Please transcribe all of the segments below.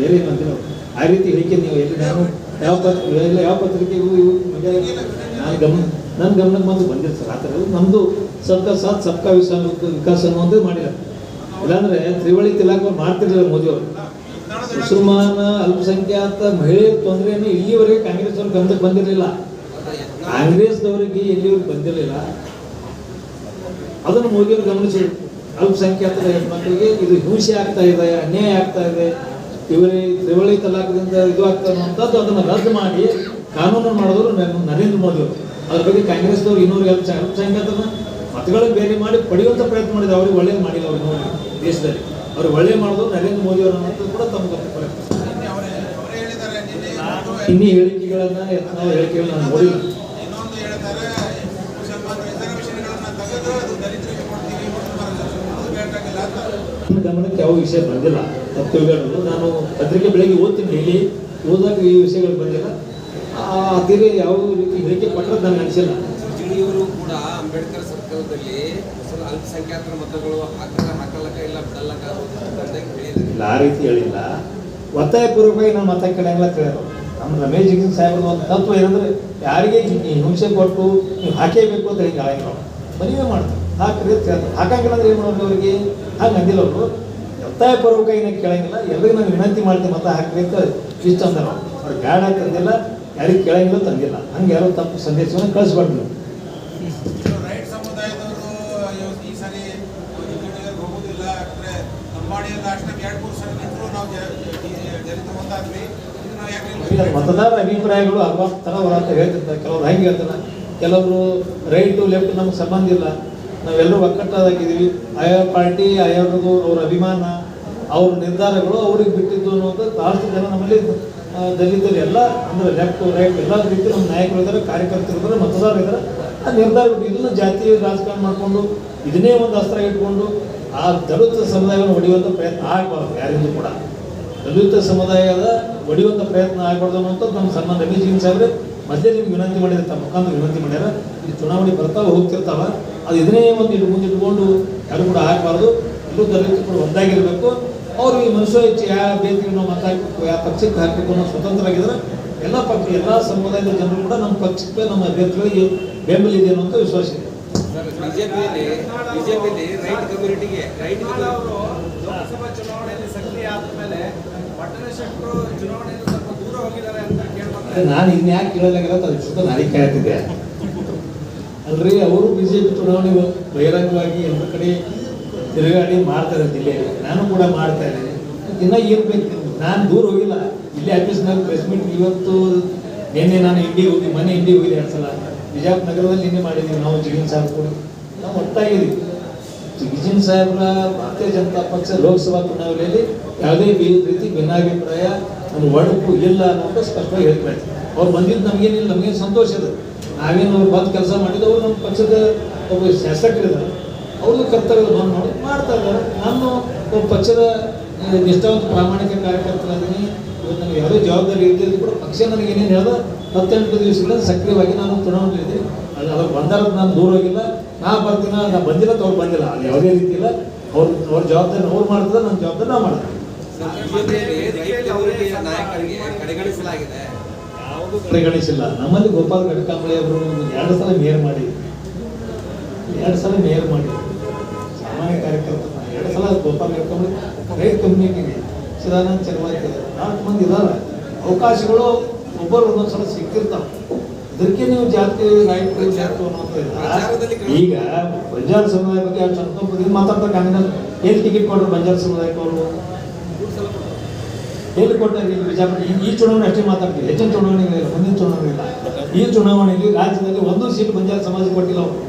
ಬೇರೆ ಏನು ಆ ರೀತಿ ಹೇಳಿಕೆ ನೀವು ಎಲ್ಲಿ ನಾನು ಯಾವ ಎಲ್ಲ ಯಾವ ಪತ್ರಿಕೆಗೂ ಇವು ನಾನು ಗಮನ ನನ್ನ ಗಮನಕ್ಕೆ ಬಂದು ಬಂದಿಲ್ಲ ಸರ್. ಆ ಥರ ನಮ್ಮದು ಸಬ್ಕಾ ಸಾಥ್ ಸಬ್ಕಾ ವಿಕಾಸ ಅನ್ನುವಂಥದ್ದು ಮಾಡಿಲ್ಲ. ಇಲ್ಲಾಂದ್ರೆ ತ್ರಿವಳಿ ತಿಲಾಕ್ ಅವ್ರು ಮಾಡ್ತಿರ್ಲಿಲ್ಲ ಮೋದಿಯವರು ಮುಸಲ್ಮಾನ ಅಲ್ಪಸಂಖ್ಯಾತ ಮಹಿಳೆಯ ತೊಂದರೆಯನ್ನು ಇಲ್ಲಿವರೆಗೆ ಕಾಂಗ್ರೆಸ್ ಅವ್ರ ಗಮನಕ್ಕೆ ಬಂದಿರಲಿಲ್ಲ. ಕಾಂಗ್ರೆಸ್ದವರಿಗೆ ಎಲ್ಲಿವರೆಗೆ ಬಂದಿರಲಿಲ್ಲ. ಅದನ್ನು ಮೋದಿಯವರು ಗಮನಿಸಿದ್ರು. ಅಲ್ಪಸಂಖ್ಯಾತರ ಹೆಣ್ಮಕ್ಳಿಗೆ ಇದು ಹಿಂಸೆ ಆಗ್ತಾ ಇದೆ, ಅನ್ಯಾಯ ಆಗ್ತಾ ಇದೆ. ಇವರೇ ತ್ರಿವಳಿ ತಲಾಖದಿಂದ ಇದು ಆಗ್ತಾ ಅನ್ನುವಂಥದ್ದು ಅದನ್ನು ರದ್ದು ಮಾಡಿ ಕಾನೂನು ಮಾಡಿದ್ರು ನರೇಂದ್ರ ಮೋದಿ ಅವರು. ಅದ್ರ ಬಗ್ಗೆ ಕಾಂಗ್ರೆಸ್ದವ್ರು ಇನ್ನೂರು ಎಲ್ಪ ಸಂಖ್ಯಾತನ ಮತಗಳಿಗೆ ಬೇರೆ ಮಾಡಿ ಪಡೆಯುವಂಥ ಪ್ರಯತ್ನ ಮಾಡಿದ್ರು. ಅವ್ರಿಗೆ ಒಳ್ಳೇದು ಮಾಡಿಲ್ಲ ಅವ್ರು ನೋಡಿ ದೇಶದಲ್ಲಿ. ಅವ್ರು ಒಳ್ಳೆ ಮಾಡಿದ್ರು ನರೇಂದ್ರ ಮೋದಿ ಅವರು ಅನ್ನೋದು ಕೂಡ ತಮ್ಮ ಪ್ರಯತ್ನ ಇನ್ನಿ ಹೇಳಿಕೆಗಳನ್ನ ನಾವು ಹೇಳಿಕೆಗಳನ್ನ ನಾನು ನೋಡಿಲ್ಲ ಇನ್ನೊಂದು ಹೇಳ್ತಾರೆ ಮುಸಲ್ಮಾನ ರಿಸರ್ವೇಷನ್ಗಳನ್ನ ತೆಗೆದು ಅದು ದಲಿತರಿಗೆ ಕೊಡ್ತೀವಿ ಮುಸಲ್ಮಾನರಿಗೆ ಅದು ಬೇಕಾಗಿಲ್ಲ ಅಂತ ನನ್ನ ಗಮನಕ್ಕೆ ಯಾವ ವಿಷಯ ಬಂದಿಲ್ಲ. ತಪ್ಪು ಹೇಳೋದು ನಾನು ಪತ್ರಿಕೆ ಬೆಳಗ್ಗೆ ಓದ್ತೀನಿ ಡೈಲಿ. ಓದಾಗ ಈ ವಿಷಯಗಳು ಬಂದಿಲ್ಲ. ಆ ಯಾವ ರೀತಿ ಹೇಳಿಕೆ ಕೊಟ್ಟರೆ ನನಗೆ ಅನಿಸಿಲ್ಲ. ಜಿಡಿಯವರು ಕೂಡ ಅಂಬೇಡ್ಕರ್ ಸರ್ಕಾರದಲ್ಲಿ ಅಲ್ಪಸಂಖ್ಯಾತರ ಮತಗಳು ಹಾಕಲ್ಲ ಹಾಕಲಕ್ಕ ಇಲ್ಲ ಬಿಡಲ್ಲಕ್ಕ ಇಲ್ಲ ಆ ರೀತಿ ಹೇಳಿಲ್ಲ. ಒತ್ತಾಯಪೂರ್ವಕವಾಗಿ ನಾನು ಮತ ಕೇಳಂಗಿಲ್ಲ ಕೇಳೋರು ನಮ್ಮ ರಮೇಶ್ ಜಿಗಿನ್ ಸಾಹೇಬ್ರ ಒಂದು ತತ್ವ ಏನಂದ್ರೆ ಯಾರಿಗೆ ಹಿಂಸೆ ಕೊಟ್ಟು ನೀವು ಹಾಕೇಬೇಕು ಅಂತ ಹೇಳಿ ಹೇಳಂಗಿಲ್ಲ ಮದುವೆ ಮಾಡ್ತಾರೆ. ಹಾಕ್ರಿ ಅಂತ ಹೇಳ್ತಾರೆ ಹಾಕಂಗಿಲ್ಲ ಅಂದ್ರೆ ಏನು ಮಾಡೋದು ಅವರಿಗೆ? ಹಾಗೆ ಅಂದಿಲ್ಲ ಅವರು. ಪೂರ್ವಕ ಏನಕ್ಕೆ ಕೇಳಂಗಿಲ್ಲ. ಎಲ್ಲರಿಗೂ ನಾನು ವಿನಂತಿ ಮಾಡ್ತೀನಿ ಮತ್ತೆ ಹಾಕ್ರಿ ಅಂತ ಇಷ್ಟ ಅಂದರು ಅವ್ರು ಬೇಡ ತಂದಿಲ್ಲ ಯಾರಿಗೆ ಕೇಳಂಗಿಲ್ಲ ತಂದಿಲ್ಲ ಹಂಗೆ ಯಾರೋ ತಪ್ಪು ಸಂದೇಶವನ್ನು ಕಳಿಸ್ಬಾರ್ದು ಮತದಾರ ಅಭಿಪ್ರಾಯಗಳು ಅಲ್ವಾ? ಥರ ಅಂತ ಹೇಳ್ತಿರ್ತಾರೆ. ಕೆಲವ್ರು ಹೆಂಗೆ ಹೇಳ್ತಾರೆ. ಕೆಲವರು ರೈಟು ಲೆಫ್ಟ್ ನಮ್ಗೆ ಸಂಬಂಧ ಇಲ್ಲ. ನಾವೆಲ್ಲರೂ ಒಕ್ಕಟ್ಟಾಗಿದ್ದೀವಿ ಆಯಾ ಪಾರ್ಟಿ, ಆಯಾವ್ರದ್ದು ಅವ್ರ ಅಭಿಮಾನ, ಅವ್ರ ನಿರ್ಧಾರಗಳು ಅವ್ರಿಗೆ ಬಿಟ್ಟಿದ್ದು ಅನ್ನೋದು ಭಾಳಷ್ಟು ಜನ ನಮ್ಮಲ್ಲಿ ದಲಿತರು ಎಲ್ಲ, ಅಂದರೆ ಲೆಫ್ಟ್, ರೈಟ್, ಎಲ್ಲ ರೀತಿ ನಮ್ಮ ನಾಯಕರು ಇದ್ದಾರೆ, ಕಾರ್ಯಕರ್ತರು ಇದ್ದಾರೆ, ಮತದಾರರು ಇದ್ದಾರೆ. ಆ ನಿರ್ಧಾರ ಇದನ್ನು ಜಾತಿ ರಾಜಕಾರಣ ಮಾಡಿಕೊಂಡು, ಇದನ್ನೇ ಒಂದು ಅಸ್ತ್ರ ಇಟ್ಕೊಂಡು, ಆ ದಲಿತ ಸಮುದಾಯವನ್ನು ಹೊಡೆಯುವಂಥ ಪ್ರಯತ್ನ ಆಗಬಾರ್ದು, ಯಾರಿಂದೂ ಕೂಡ. ದಲಿತ ಸಮುದಾಯದ ಒಡೆಯುವಂಥ ಪ್ರಯತ್ನ ಆಗಬಾರ್ದು ಅನ್ನೋಂಥದ್ದು ನಮ್ಮ ಸನ್ಮಾನ್ ರಮೇಶ್ ಜೀನ್ ಸಾಹೇಬ್ರೆ. ಮೊದಲೇ ನಿಮ್ಗೆ ವಿನಂತಿ ಮಾಡಿದ್ರೆ ತಮ್ಮ ಮುಖಾಂತರ ವಿನಂತಿ ಮಾಡ್ಯಾರ. ಈ ಚುನಾವಣೆ ಬರ್ತಾವ ಹೋಗ್ತಿರ್ತಾವ ಅದು ಇದನ್ನೇ ಒಂದು ಇಟ್ಟು ಮುಂದೆ ಇಟ್ಕೊಂಡು ಯಾರು ಕೂಡ ಆಗಬಾರ್ದು ಎಲ್ಲರೂ ದಲಿತರು ಕೂಡ ಒಂದಾಗಿರಬೇಕು. ಅವರು ಈ ಮನುಷ್ಯ ಹೆಚ್ಚು ಯಾವ ಬೇಕು ನಾವು ಮಾತಾಡಬೇಕು ಯಾವ ಪಕ್ಷಕ್ಕೆ ಹಾಕಬೇಕು ಅನ್ನೋ ಸ್ವತಂತ್ರ ಆಗಿದ್ರೆ ಎಲ್ಲ ಪಕ್ಷ ಎಲ್ಲ ಸಮುದಾಯದ ಜನರು ಕೂಡ ನಮ್ಮ ಪಕ್ಷಕ್ಕೆ ನಮ್ಮ ಅಭ್ಯರ್ಥಿಗಳಿಗೆ ಬೆಂಬಲ ಇದೆ ಅನ್ನೋಂಥ ವಿಶ್ವಾಸ ಇದೆ. ಬಿಜೆಪಿಯಲ್ಲಿ ಬಿಜೆಪಿಯಲ್ಲಿ ರೈಟ್ ಕಮ್ಯುನಿಟಿಗೆ ರೈಟ್ ಅವರು ಲೋಕಸಭಾ ಚುನಾವಣೆಯಲ್ಲಿ ಸಕ್ರಿಯ ಆದ ಮೇಲೆ ಪಟ್ಟಣ ಶೆಟ್ಟರು ಚುನಾವಣೆಯಿಂದ ಸ್ವಲ್ಪ ದೂರ ಹೋಗಿದ್ದಾರೆ ಅಂತ ಕೇಳ್ಬಂದ್ರೆ ನಾನು ಇನ್ಯಾಕೆ ಕೇಳಲಾಗಿರೋದು ಅದು ಶುದ್ಧ ನಾನೇ ಕೇಳ್ತಿದ್ದೆ. ಅಲ್ರಿ ಅವರು ಬಿ ಜೆ ಪಿ ಚುನಾವಣೆ ಬಹಿರಂಗವಾಗಿ ಎಲ್ಲ ಕಡೆ ತಿರುಗಾಡಿ ಮಾಡ್ತಾರೆ ಜಿಲ್ಲೆಯಲ್ಲಿ. ನಾನು ಕೂಡ ಮಾಡ್ತಾ ಇದ್ದೀನಿ. ದಿನ ಬೇಕು? ನಾನು ದೂರ ಹೋಗಿಲ್ಲ. ಇಲ್ಲೇ ಆಫೀಸ್ನಾಗ ಪ್ರೆಸ್ ಮೀಟ್ ಇವತ್ತು ನಿನ್ನೆ ನಾನು ಇಂಡಿಗೆ ಹೋಗಿ ಮನೆ ಇಂಡಿಗೆ ಹೋಗಿದೆ ಎರಡು ಸಲ. ನಗರದಲ್ಲಿ ನಿನ್ನೆ ಮಾಡಿದ್ದೀವಿ ನಾವು ಜಿಗಿನ್ ಸಾಹೇಬ್ ಕೂಡ. ನಾವು ಒಟ್ಟಾಗಿದ್ದೀವಿ. ಜಿಗಿನ್ ಸಾಹೇಬ್ರ ಭಾರತೀಯ ಜನತಾ ಪಕ್ಷ ಲೋಕಸಭಾ ಚುನಾವಣೆಯಲ್ಲಿ ಯಾವುದೇ ರೀತಿ ಭಿನ್ನಾಭಿಪ್ರಾಯ ನಮ್ಮ ಒಡಪು ಇಲ್ಲ ಅನ್ನೋದು ಸ್ಪಷ್ಟವಾಗಿ ಹೇಳ್ತಾರೆ ಅವ್ರು ಬಂದಿದ್ದು ನಮಗೇನಿಲ್ಲ, ನಮಗೇನು ಸಂತೋಷ ಇದೆ. ನಾವೇನು ಬಂದು ಕೆಲಸ ಮಾಡಿದ್ದು ಅವ್ರು ನಮ್ಮ ಪಕ್ಷದ ಒಬ್ಬ ಶಾಸಕರಿದ್ದಾರೆ ಅವರು ಕರ್ತವ್ಯ ಬಂದು ಮಾಡಿ ಮಾಡ್ತಾ ಇದ್ದಾರೆ. ನಾನು ಒಬ್ಬ ಪಕ್ಷದ ನಿಷ್ಠಾವಂತ ಪ್ರಾಮಾಣಿಕ ಕಾರ್ಯಕರ್ತರಾಗಿ ಇವತ್ತು ನನಗೆ ಯಾವುದೇ ಜವಾಬ್ದಾರಿ ಇರ್ತಿದ್ರು ಕೂಡ ಪಕ್ಷ ನನಗೆ ಏನೇನು ಹೇಳ್ದ ಹತ್ತೆಂಟು ದಿವಸಗಳಲ್ಲಿ ಸಕ್ರಿಯವಾಗಿ ನಾನು ತೊಗೊಂಡಿದ್ದೆ ಅಲ್ಲಿ ಅವ್ರು ಬಂದಾರ ನಾನು ದೂರ ಹೋಗಿಲ್ಲ. ನಾ ಬರ್ತೀನ, ನಾ ಬಂದಿಲ್ಲ, ಅವ್ರು ಬಂದಿಲ್ಲ. ಅಲ್ಲಿ ಯಾವುದೇ ರೀತಿ ಇಲ್ಲ. ಅವ್ರ ಅವ್ರ ಜವಾಬ್ದಾರಿ ಅವ್ರು ಮಾಡ್ತಾರೆ ನನ್ನ ಜವಾಬ್ದಾರಿ ನಾನು ಮಾಡ್ತೀನಿ. ಪರಿಗಣಿಸಿಲ್ಲ ನಮ್ಮಲ್ಲಿ ಗೋಪಾಲ್ ಗಡ್ಕಾಂಬಳಿ ಅವರು ಎರಡು ಸಲ ಮೇಯರ್ ಮಾಡಿ ಎರಡು ಸಲ ಮೇಯರ್ ಮಾಡಿ ಸಾಮಾನ್ಯ ಕಾರ್ಯಕರ್ತ ಎರಡು ಸಲ ಗೋಪಾಲ್ ಗಡ್ಕಾಂಬಳಿ ರೈತ ಕಮ್ಯುನಿಟಿಗೆ ಚಿದಾನಂದ ಚಲವಾಯ್ತು ನಾಲ್ಕು ಮಂದಿ ಇದಾರೆ. ಅವಕಾಶಗಳು ಒಬ್ಬರು ಒಂದೊಂದು ಸಲ ಸಿಗ್ತಿರ್ತಾವೆ ಇದಕ್ಕೆ ನೀವು ಜಾತಿ ನಾಯಕರು ಜಾತಿ ಅನ್ನೋದಿಲ್ಲ ಈಗ ಬಂಜಾರ ಸಮುದಾಯ ಬಗ್ಗೆ ಅಷ್ಟು ಮಾತಾಡ್ತಾ ಮಾತಾಡ್ತಾರೆ ಕಾಂಗ್ರೆಸ್ ಏನು ಟಿಕೆಟ್ ಕೊಡ್ರು ಬಂಜಾರ ಸಮುದಾಯಕ್ಕೆ ಅವರು? ಕೊಟ್ಟಾರೆ ಇಲ್ಲಿ ಬಿಜಾಪುರ ಈ ಚುನಾವಣೆ ಅಷ್ಟೇ ಮಾತಾಡ್ತೀವಿ ಹೆಚ್ಚಿನ ಚುನಾವಣೆ ಇಲ್ಲ, ಮುಂದಿನ ಚುನಾವಣೆ ಇಲ್ಲ. ಈ ಚುನಾವಣೆಯಲ್ಲಿ ರಾಜ್ಯದಲ್ಲಿ ಒಂದು ಸೀಟ್ ಬಂಜಾರ ಸಮಾಜ ಕೊಟ್ಟಿಲ್ಲ ಅವರು.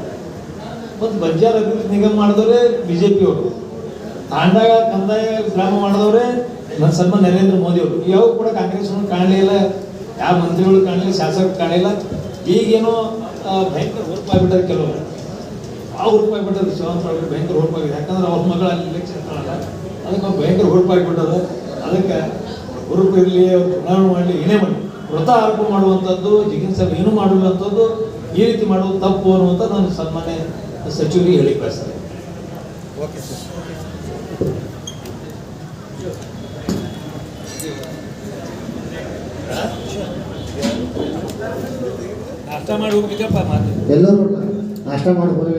ಮತ್ತು ಬಂಜಾರ ಅಭಿವೃದ್ಧಿ ನಿಗಮ ಮಾಡಿದವರೇ ಬಿ ಜೆ ಪಿಯವರು ತಾಂಡಾಗ, ಕಂದಾಯ ಗ್ರಾಮ ಮಾಡಿದವರೇ ನನ್ನ ಸನ್ಮಾನ್ ನರೇಂದ್ರ ಮೋದಿ ಅವರು. ಯಾವ ಕೂಡ ಕಾಂಗ್ರೆಸ್ ಕಾಣಲಿಲ್ಲ ಯಾವ ಮಂತ್ರಿಗಳು ಕಾಣಲಿಲ್ಲ, ಶಾಸಕರು ಕಾಣಲಿಲ್ಲ. ಈಗೇನೋ ಭಯಂಕರ ಹುರುಪಾಗ್ಬಿಟ್ಟಾರೆ ಕೆಲವರು. ಆ ಹುರುಪಾಗ್ಬಿಟ್ಟಾರೆ ಶಿವನ್ ಪಾಲ್ಬಿಟ್ಟು ಭಯಂಕರ ಹುಡುಕಾಗಿದೆ ಯಾಕಂದ್ರೆ ಅವ್ರ ಮಗಳ ಅಲ್ಲಿ ಇಲೆಕ್ಷನ್ ಅದಕ್ಕೆ ಅವ್ರು ಭಯಂಕರ ಹುರುಪಾಗ್ಬಿಟ್ಟರು ಅದಕ್ಕೆ ಹುರುಪು ಇರಲಿ ಅವ್ರು ಚುನಾವಣೆ ಮಾಡಲಿ ಏನೇ ಮಾಡಿ ವೃತ ಆರೋಪ ಮಾಡುವಂಥದ್ದು ಜಿಗಿನ್ ಸಾಹೇಬ್ ಏನು ಮಾಡುವಂಥದ್ದು ಈ ರೀತಿ ಮಾಡೋದು ತಪ್ಪು ಅನ್ನುವಂಥ ನಾನು ಸನ್ಮಾನ್ಯ ಸಚಿವರಿಗೆ ಹೇಳಿ ಕಳಿಸ್ತೇನೆ. Okay sir. ನಾಷ್ಟ ಮಾಡಿ ಹೋಗ್ಬೇಕಪ್ಪ ಮಾತು. ಎಲ್ಲರೂ ನಾಷ್ಟ ಮಾಡಿ ಹೋಗಿ